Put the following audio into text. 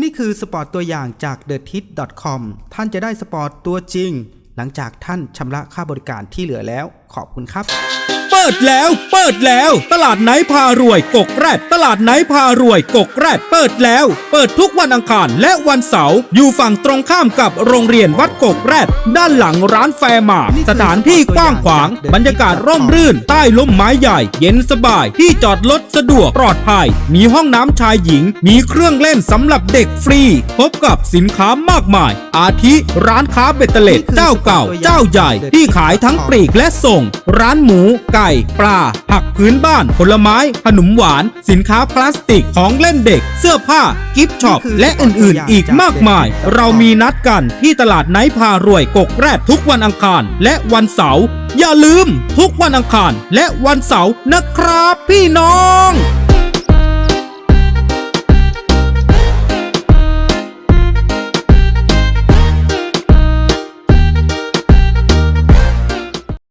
นี่คือสปอร์ตตัวอย่างจาก t h e t i t c o m ท่านจะได้สปอร์ตตัวจริง หลังจากท่านชำระค่าบริการที่เหลือแล้ว ขอบคุณครับ เปิดแล้ว เปิดแล้ว ตลาดไหนพารวยกกแรด ตลาดไหนพารวยกกแรด เปิดแล้ว เปิดทุกวันอังคารและวันเสาร์ อยู่ฝั่งตรงข้ามกับโรงเรียนวัดกกแรด ด้านหลังร้านแฟร์มา สถานที่กว้างขวาง บรรยากาศร่มรื่น ใต้ร่มไม้ใหญ่ เย็นสบาย ที่จอดรถสะดวกปลอดภัย มีห้องน้ำชายหญิง มีเครื่องเล่นสำหรับเด็กฟรี พบกับสินค้ามากมาย อาทิร้านค้าเบตเตอร์เล็ดเจ้าเก่า เจ้าใหญ่ที่ขายทั้งปลีกและส่ง ร้านหมู ไก่ ปลาผักพื้นบ้าน ผลไม้ ขนมหวาน สินค้าพลาสติกของเล่นเด็ก เสื้อผ้า กิฟต์ช็อป และอื่นๆ อีกมากมาย เรามีนัดกันที่ตลาดไนท์พารวยกกแรดทุกวันอังคาร และวันเสาร์อย่าลืม ทุกวันอังคาร และวันเสาร์นะครับ พี่น้อง